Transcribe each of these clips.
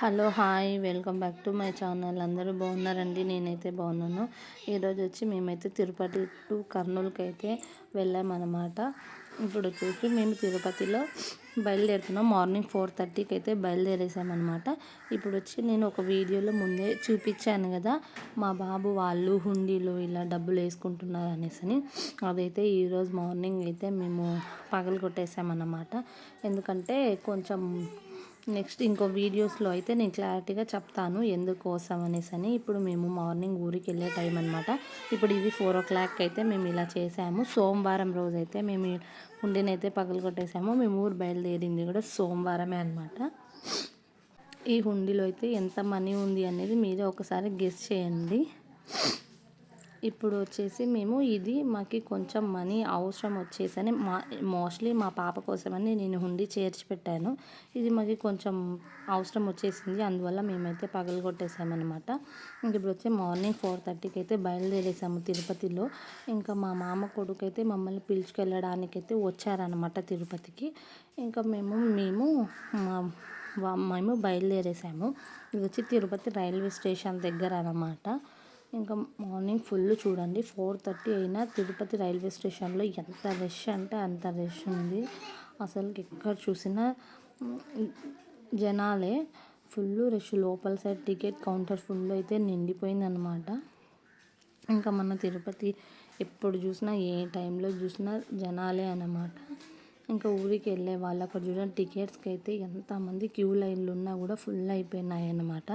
Hello hi welcome back to my channel. అందరూ బాగున్నారండి? నేనైతే బాగున్నాను. ఈరోజు వచ్చి మేమైతే తిరుపతి టు కర్నూలుకి అయితే వెళ్ళామన్నమాట. ఇప్పుడు వచ్చేసి మేము తిరుపతిలో బయలుదేరుతున్నాం. మార్నింగ్ ఫోర్ థర్టీకి అయితే బయలుదేరేసామన్నమాట. ఇప్పుడు వచ్చి నేను ఒక వీడియోలో ముందే చూపించాను కదా మా బాబు వాళ్ళు హుండీలో ఇలా డబ్బులు వేసుకుంటున్నారు అనేసి అదైతే ఈరోజు మార్నింగ్ అయితే మేము పగలు కొట్టేసామన్నమాట ఎందుకంటే కొంచెం నెక్స్ట్ ఇంకో వీడియోస్లో అయితే నేను క్లారిటీగా చెప్తాను ఎందుకోసం అనేసి అని. ఇప్పుడు మేము మార్నింగ్ ఊరికి వెళ్ళే టైం అనమాట ఇప్పుడు ఇది ఫోర్ ఓ క్లాక్ అయితే మేము ఇలా చేసాము. సోమవారం రోజైతే మేము హుండీనైతే పగలు కొట్టేసాము. మేము ఊరు బయలుదేరింది కూడా సోమవారమే అనమాట ఈ హుండీలో అయితే ఎంత మనీ ఉంది అనేది మీరే ఒకసారి గెస్ చేయండి. ఇప్పుడు వచ్చేసి మేము ఇది మాకు కొంచెం మనీ అవసరం వచ్చేసని మా మోస్ట్లీ మా పాప కోసమని నేను హుండీ చేర్చి పెట్టాను. ఇది మాకు కొంచెం అవసరం వచ్చేసింది. అందువల్ల మేమైతే పగలు కొట్టేసామన్నమాట. ఇంక ఇప్పుడు వచ్చి మార్నింగ్ ఫోర్ థర్టీకి అయితే బయలుదేరేసాము తిరుపతిలో. ఇంకా మా మామ కొడుకు అయితే మమ్మల్ని పిలుచుకెళ్ళడానికైతే వచ్చారనమాట తిరుపతికి. ఇంకా మేము మేము మా మేము బయలుదేరేసాము. ఇది వచ్చి తిరుపతి రైల్వే స్టేషన్ దగ్గర అనమాట ఇంకా మార్నింగ్ ఫుల్ చూడండి. ఫోర్ థర్టీ అయినా తిరుపతి రైల్వే స్టేషన్లో ఎంత రష్ అంటే అంత రష్ ఉంది. అసలు ఎక్కడ చూసినా జనాలే ఫుల్ రష్. లోపల సైడ్ టికెట్ కౌంటర్ ఫుల్ అయితే నిండిపోయిందనమాట ఇంకా మన తిరుపతి ఎప్పుడు చూసినా ఏ టైంలో చూసినా జనాలే అనమాట ఇంకా ఊరికి వెళ్ళే వాళ్ళు అక్కడ చూడండి. టికెట్స్కి అయితే ఎంతమంది క్యూ లైన్లు ఉన్నా కూడా ఫుల్ అయిపోయినాయి అన్నమాట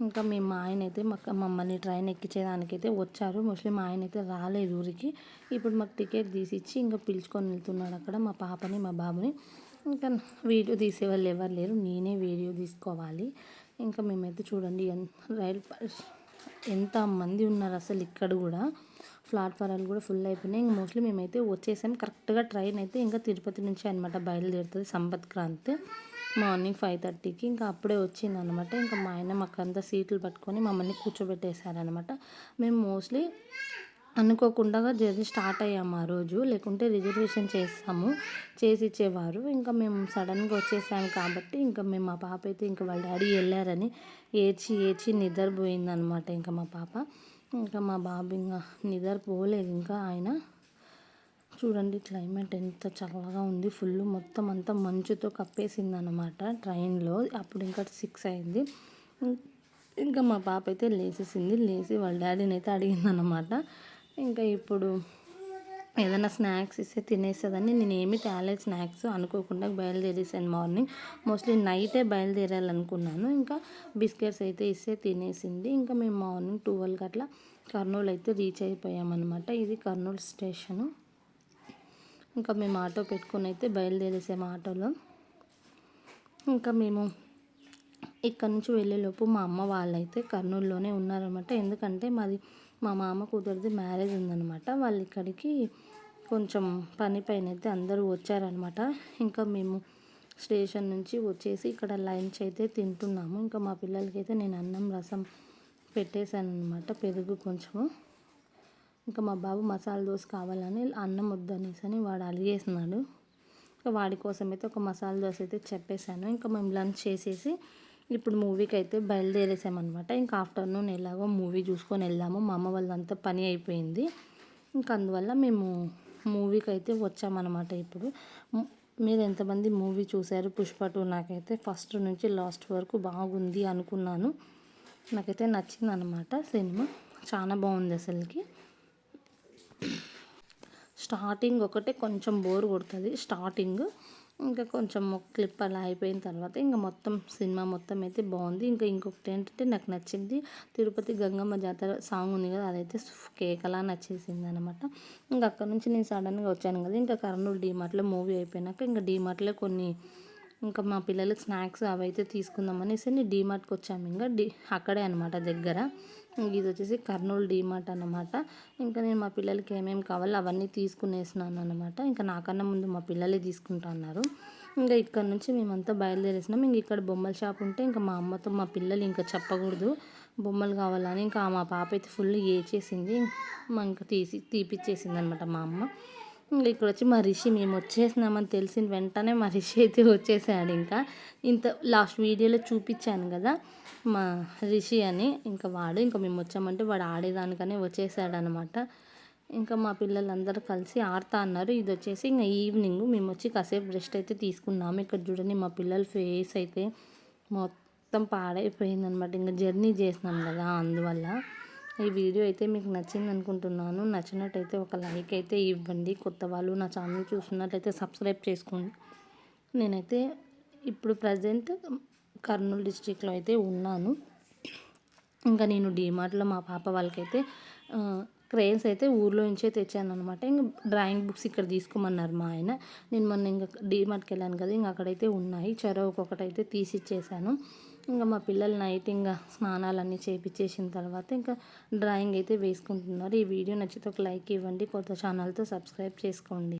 ఇంకా మేము మా ఆయన అయితే మాకు మమ్మల్ని ట్రైన్ ఎక్కించేదానికి అయితే వచ్చారు. మోస్ట్లీ మా ఆయన అయితే రాలేదు ఊరికి. ఇప్పుడు మాకు టికెట్ తీసిచ్చి ఇంకా పిలుచుకొని వెళ్తున్నాడు అక్కడ మా పాపని మా బాబుని. ఇంకా వీడియో తీసేవాళ్ళు ఎవరు లేరు. నేనే వీడియో తీసుకోవాలి. ఇంకా మేమైతే చూడండి రైలు ఎంత మంది ఉన్నారు అసలు ఇక్కడ కూడా. ప్లాట్ఫారాలు కూడా ఫుల్ అయిపోయినాయి. ఇంకా మోస్ట్లీ మేమైతే వచ్చేసాం. కరెక్ట్గా ట్రైన్ అయితే ఇంకా తిరుపతి నుంచి అనమాట బయలుదేరుతుంది సంపత్ క్రాంతి. మార్నింగ్ ఫైవ్ థర్టీకి ఇంకా అప్పుడే వచ్చిందనమాట. ఇంకా మా ఆయన మాకు అంతా సీట్లు పట్టుకొని మమ్మల్ని కూర్చోబెట్టేశారనమాట. మేము మోస్ట్లీ అనుకోకుండా జర్నీ స్టార్ట్ అయ్యాము ఆ రోజు. లేకుంటే రిజర్వేషన్ చేస్తాము చేసి ఇచ్చేవారు. ఇంకా మేము సడన్గా వచ్చేసాము కాబట్టి ఇంకా మేము మా పాప అయితే ఇంకా వాళ్ళ డాడీ వెళ్ళారని ఏడ్చి ఏడ్చి నిద్రపోయిందనమాట. ఇంకా మా పాప ఇంకా మా బాబు ఇంకా నిద్రపోలేదు. ఇంకా ఆయన చూడండి క్లైమేట్ ఎంత చల్లగా ఉంది. ఫుల్ మొత్తం అంతా మంచుతో కప్పేసింది అనమాట ట్రైన్లో. అప్పుడు ఇంకా సిక్స్ అయింది. ఇంకా మా పాప అయితే లేచేసింది లేచి వాళ్ళ డాడీని అయితే అడిగిందనమాట ఇంకా ఇప్పుడు ఏదైనా స్నాక్స్ ఇస్తే తినేసేదని. నేను ఏమి తేలేదు స్నాక్స్ అనుకోకుండా బయలుదేరేసాను మార్నింగ్. మోస్ట్లీ నైటే బయలుదేరాలనుకున్నాను. ఇంకా బిస్కెట్స్ అయితే ఇస్తే తినేసింది. ఇంకా మేము మార్నింగ్ ట్వెల్వ్కి అట్లా కర్నూలు అయితే రీచ్ అయిపోయామన్నమాట. ఇది కర్నూలు స్టేషను. ఇంకా మేము ఆటో పెట్టుకుని అయితే బయలుదేరేసాము ఆటోలో. ఇంకా మేము ఇక్కడ నుంచి వెళ్ళేలోపు మా అమ్మ వాళ్ళైతే కర్నూలులోనే ఉన్నారనమాట ఎందుకంటే మాది మా మామ కూతురిది మ్యారేజ్ ఉందనమాట వాళ్ళు ఇక్కడికి కొంచెం పని పైన అయితే అందరూ వచ్చారనమాట ఇంకా మేము స్టేషన్ నుంచి వచ్చేసి ఇక్కడ లంచ్ అయితే తింటున్నాము. ఇంకా మా పిల్లలకి అయితే నేను అన్నం రసం పెట్టేశాను అనమాట పెరుగు కొంచెము. ఇంకా మా బాబు మసాలా దోశ కావాలని అన్నం వద్దనేసి అని వాడు అలిగేసినాడు ఇంకా వాడి కోసం అయితే ఒక మసాలా దోశ అయితే చెప్పేశాను. ఇంకా మేము లంచ్ చేసేసి ఇప్పుడు మూవీకి అయితే బయలుదేరేసామన్నమాట. ఇంకా ఆఫ్టర్నూన్ ఎలాగో మూవీ చూసుకొని వెళ్ళాము మా అమ్మ వాళ్ళంతా పని అయిపోయింది. ఇంకా అందువల్ల మేము మూవీకి అయితే వచ్చామన్నమాట ఇప్పుడు. మీరు ఎంతమంది మూవీ చూశారు? పుష్ప టూ నాకైతే ఫస్ట్ నుంచి లాస్ట్ వరకు బాగుంది అనుకున్నాను. నాకైతే నచ్చింది అనమాట సినిమా. చాలా బాగుంది అసలుకి. స్టార్టింగ్ ఒకటే కొంచెం బోర్ కొడుతుంది. స్టార్టింగ్ ఇంకా కొంచెం క్లిప్ అలా అయిపోయిన తర్వాత ఇంకా మొత్తం సినిమా మొత్తం అయితే బాగుంది. ఇంకా ఇంకొకటి ఏంటంటే నాకు నచ్చింది తిరుపతి గంగమ్మ జాతర సాంగ్ ఉంది కదా అదైతే కేక్ అలా నచ్చేసింది అనమాట ఇంకా అక్కడ నుంచి నేను సడన్గా వచ్చాను కదా ఇంకా కర్నూలు డీమార్ట్లో మూవీ అయిపోయినాక ఇంకా డీమార్ట్లో కొన్ని ఇంకా మా పిల్లలకి స్నాక్స్ అవి అయితే తీసుకుందాం అనేసి నేను డీమార్ట్కి వచ్చాము. ఇంకా డీ అక్కడే అనమాట దగ్గర. ఇది వచ్చేసి కర్నూలు డీమార్ట్ అనమాట ఇంకా నేను మా పిల్లలకి ఏమేమి కావాలో అవన్నీ తీసుకునేసినాను అనమాట ఇంకా నాకన్నా ముందు మా పిల్లలే తీసుకుంటున్నారు ఇంకా ఇక్కడ నుంచి మేమంతా బయలుదేరేసినాం. ఇంక ఇక్కడ బొమ్మల షాప్ ఉంటే ఇంకా మా అమ్మతో మా పిల్లలు ఇంకా చెప్పకూడదు. బొమ్మలు కావాలని ఇంకా మా పాప అయితే ఫుల్ ఏ చేసింది ఇంకా తీసి తీపిచ్చేసింది అనమాట మా అమ్మ. ఇంకా ఇక్కడ వచ్చి మా రిషి మేము వచ్చేసినామని తెలిసిన వెంటనే మా రిషి అయితే వచ్చేసాడు ఇంకా. ఇంత లాస్ట్ వీడియోలో చూపించాను కదా మా రిషి అని. ఇంకా వాడు ఇంకా మేము వచ్చామంటే వాడు ఆడేదానికనే వచ్చేసాడు అనమాట ఇంకా మా పిల్లలందరూ కలిసి ఆడతా అన్నారు. ఇది వచ్చేసి ఇంకా ఈవినింగ్. మేము వచ్చి కాసేపు రెస్ట్ అయితే తీసుకున్నాము. ఇక్కడ చూడండి మా పిల్లల ఫేస్ అయితే మొత్తం పాడైపోయింది అనమాట ఇంకా జర్నీ చేసినాం కదా అందువల్ల. ఈ వీడియో అయితే మీకు నచ్చింది అనుకుంటున్నాను. నచ్చినట్టయితే ఒక లైక్ అయితే ఇవ్వండి. కొత్త వాళ్ళు నా ఛానల్ చూస్తున్నట్లయితే సబ్స్క్రైబ్ చేసుకోండి. నేనైతే ఇప్పుడు ప్రజెంట్ కర్నూలు డిస్టిక్లో అయితే ఉన్నాను. ఇంకా నేను డీమార్ట్లో మా పాప వాళ్ళకైతే క్రేన్స్ అయితే ఊర్లో నుంచే తెచ్చాను అనమాట ఇంకా డ్రాయింగ్ బుక్స్ ఇక్కడ తీసుకోమన్నారు మా ఆయన. నేను మొన్న ఇంకా డీమార్ట్కి వెళ్ళాను కదా ఇంకా అక్కడైతే ఉన్నాయి. చెరవ ఒక్కొక్కటి అయితే తీసి ఇచ్చేసాను ఇంకా మా పిల్లలు నైట్ ఇంకా స్నానాలన్నీ చేపించేసిన తర్వాత ఇంకా డ్రాయింగ్ అయితే వేసుకుంటున్నారు. ఈ వీడియో నచ్చితే ఒక లైక్ ఇవ్వండి. కొత్త ఛానల్తో సబ్స్క్రైబ్ చేసుకోండి.